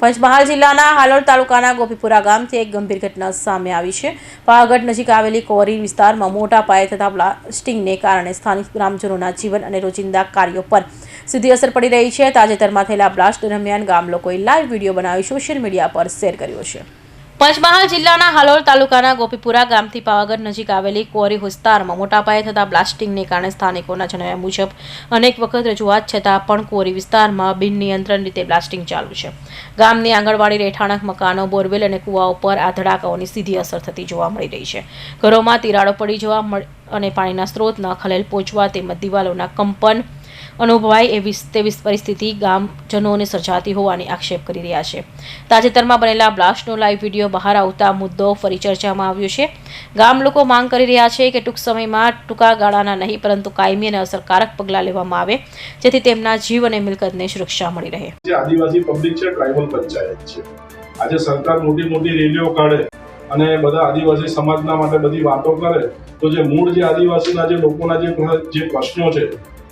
પંચમહાલ જિલ્લાના હાલોલ તાલુકાના ગોપીપુરા ગામથી એક ગંભીર ઘટના સામે આવી છે. પાવાગઢ નજીક આવેલી કોરી વિસ્તારમાં મોટા પાયે થતા બ્લાસ્ટિંગને કારણે સ્થાનિક ગ્રામજનોના જીવન અને રોજિંદા કાર્યો પર સીધી અસર પડી રહી છે. તાજેતરમાં થયેલા બ્લાસ્ટ દરમિયાન ગામ લોકોએ લાઈવ વીડિયો બનાવી સોશિયલ મીડિયા પર શેર કર્યો છે. પંચમહાલ જિલ્લાના હાલોલ તાલુકાના ગોપીપુરા ગામથી પાવાગઢ નજીક આવેલી કોરી વિસ્તારમાં મોટા પાયે થતા બ્લાસ્ટિંગને કારણે સ્થાનિકોના જણાવ્યા મુજબ અનેક વખત રજૂઆત છતાં પણ કોરી વિસ્તારમાં બિન નિયંત્રણ રીતે બ્લાસ્ટિંગ ચાલુ છે. ગામની આંગણવાડી રહેઠાણક મકાનો, બોરવેલ અને કુવાઓ પર આ ધડાકાઓની સીધી અસર થતી જોવા મળી રહી છે. ઘરોમાં તિરાડો પડી જવા અને પાણીના સ્ત્રોતના ખલેલ પહોંચવા તેમજ દિવાલોના કંપન અનુભવાય એવી તેવી પરિસ્થિતિ ગામજનોને સર્જાતી હોવાની આક્ષેપ કરી રહ્યા છે. તાજેતરમાં બનેલા બ્લાસ્ટનો લાઈવ વીડિયો બહાર આવતા મુદ્દો ફરી ચર્ચામાં આવ્યો છે. ગામ લોકો માંગ કરી રહ્યા છે કે ટૂંક સમયમાં ટૂંકા ગાળાના નહીં, પરંતુ કાયમી અને અસરકારક પગલાં લેવામાં આવે, જેથી તેમના જીવ અને મિલકતને સુરક્ષા મળી રહે. આદિવાસી પબ્લિક છે, ટ્રાઇબલ પંચાયત છે. આજે સરકાર મોટી મોટી રેલીઓ કાઢે અને બધા આદિવાસી સમાજના માટે બધી વાતો કરે, તો જે મૂળ જે આદિવાસીના જે લોકોના જે પ્રશ્નો છે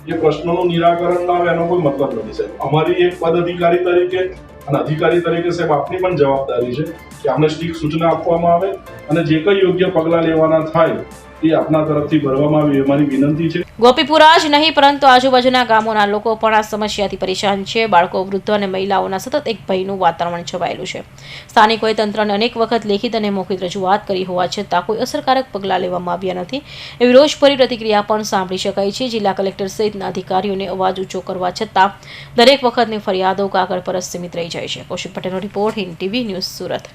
એ પ્રશ્નોનું નિરાકરણ આવે એનો કોઈ મતલબ નથી, સાહેબ. અમારી એક પદ અધિકારી તરીકે અને અધિકારી તરીકે સાહેબ આપની પણ જવાબદારી છે કે અમને સ્ટ્રીક સૂચના આપવામાં આવે અને જે કંઈ યોગ્ય પગલાં લેવાના થાય એ આપના તરફથી ભરવામાં આવે એ વિનંતી છે. ગોપીપુરા જ નહીં, પરંતુ આજુબાજુના ગામોના લોકો પણ આ સમસ્યાથી પરેશાન છે. બાળકો, વૃદ્ધો અને મહિલાઓના સતત એક ભયનું વાતાવરણ છવાયેલું છે. સ્થાનિકોએ તંત્રને અનેક વખત લેખિત અને મૌખિક રજૂઆત કરી હોવા છતાં કોઈ અસરકારક પગલાં લેવામાં આવ્યા નથી. એવી રોષભરી પ્રતિક્રિયા પણ સાંભળી શકાય છે. જિલ્લા કલેક્ટર સહિતના અધિકારીઓને અવાજ ઊંચો કરવા છતાં દરેક વખતની ફરિયાદો કાગળ પર જ સીમિત રહી જાય છે. કૌશિક પટેલનો report Hind TV news Surat.